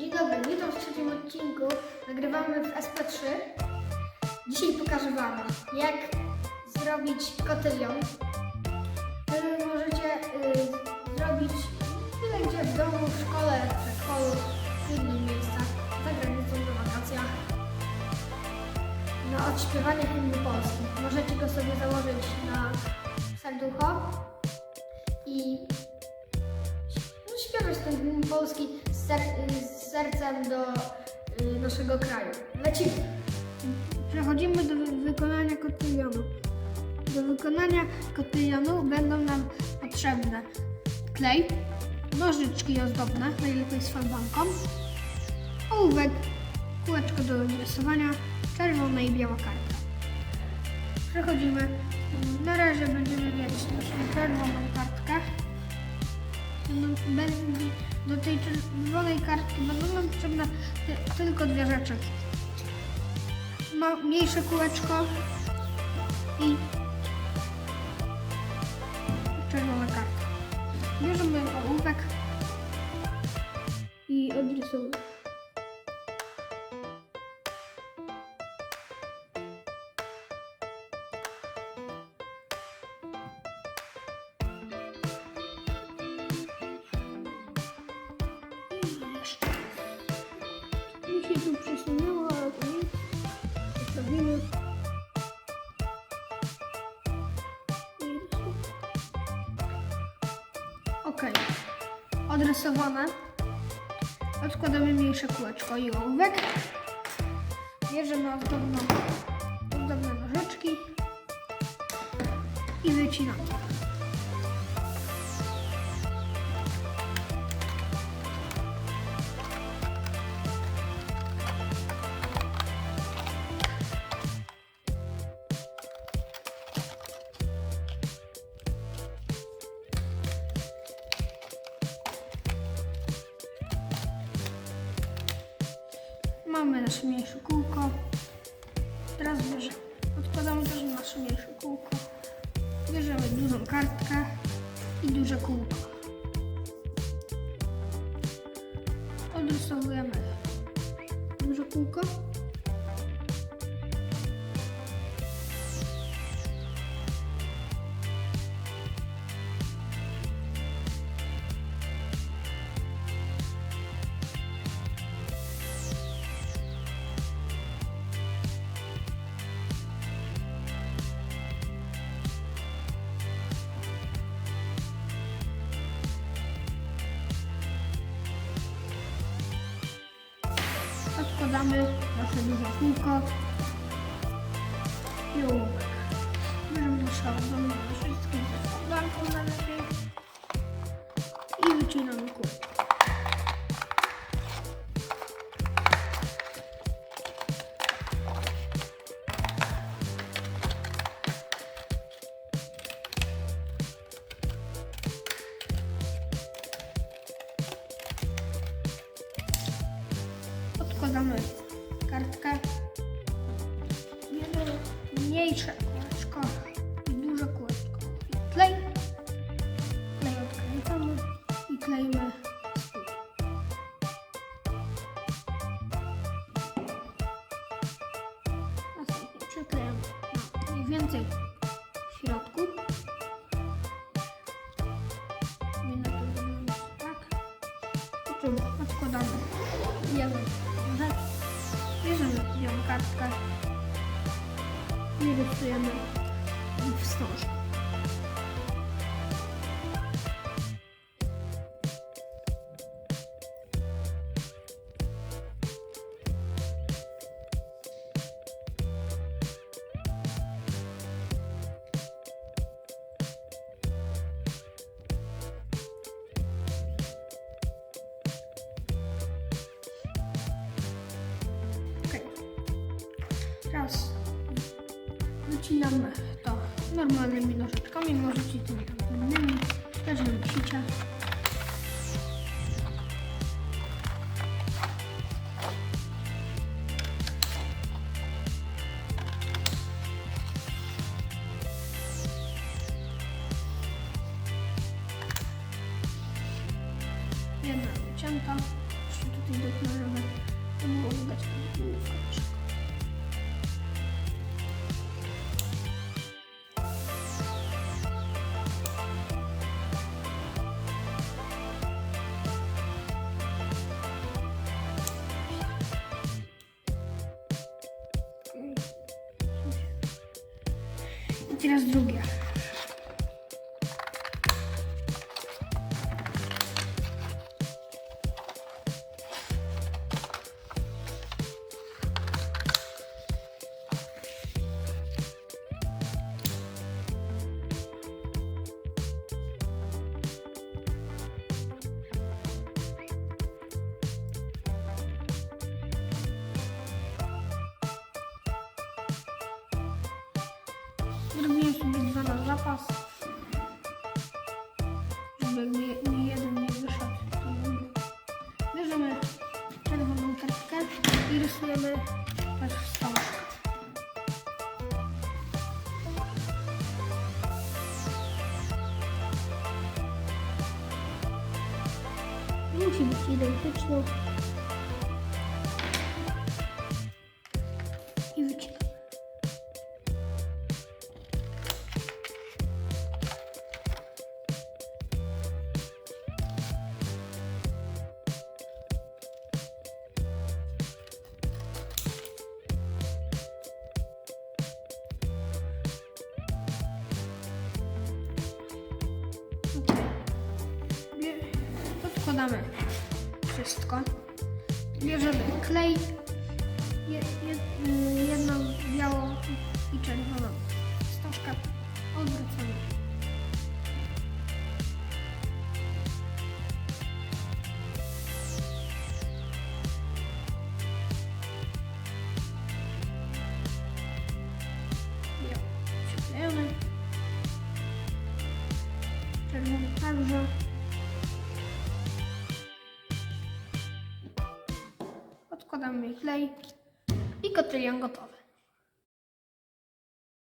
Dzień dobry, witam w trzecim odcinku. Nagrywamy w SP3. Dzisiaj pokażę Wam, jak zrobić kotylion. Wy możecie y, zrobić tyle gdzie w domu, w szkole, w przedszkolu, w innych miejscach, za granicą, na wakacjach. Na odśpiewanie hymnu Polski. Możecie go sobie założyć na serducho i no, śpiewać ten hymn polski ser, z sercem do y, naszego kraju. Lecimy. Przechodzimy do wy- wykonania kotylionu. Do wykonania kotylionu będą nam potrzebne klej, nożyczki ozdobne, najlepiej z farbanką, ołówek, kółeczko do rysowania, czerwona i biała kartka. Przechodzimy. Na razie będziemy mieć będzie- Do tej czerwonej kartki będą potrzebne ty- tylko dwie rzeczy. Ma mniejsze kółeczko i czerwona kartka. Bierzemy ołówek i odrysujemy. Się tu przesunęło, ale to nic. Zostawimy. Okej. Odrysowane. Odkładamy mniejsze kółeczko i ołówek. Bierzemy ozdobną, ozdobne nożyczki i wycinamy. Mamy nasze mniejsze kółko. Teraz bierzemy. Odkładamy też nasze mniejsze kółko. Bierzemy dużą kartkę i duże kółko. Odrysowujemy duże kółko. Odkładamy nasze duże kółko i ołówek. Bierzemy nasze ozdobne wszystkie z banką najlepiej i wycinamy kółko. Odkładamy kartkę. Bierzemy mniejsze kółeczko i duże kółeczko. I klej. Klej odkręcamy i tyłu. Następnie przyklejamy na mniej więcej Bierzemy białą kartkę i rysujemy wstąż. Wycinamy to normalnymi nożyczkami, możecie tymi innymi, też nie musicie. Jedna wycięta. Teraz drugie. Zrobiłem sobie dwa na zapas. Żeby mi, mi jeden nie wyszedł. Bierzemy czerwoną kartkę i rysujemy też wstążkę. Musi być identyczny. Podkładamy wszystko. Bierzemy klej, y, jedną białą i czerwoną wstążkę odwrócamy. Odkładamy klej i kotylion gotowy.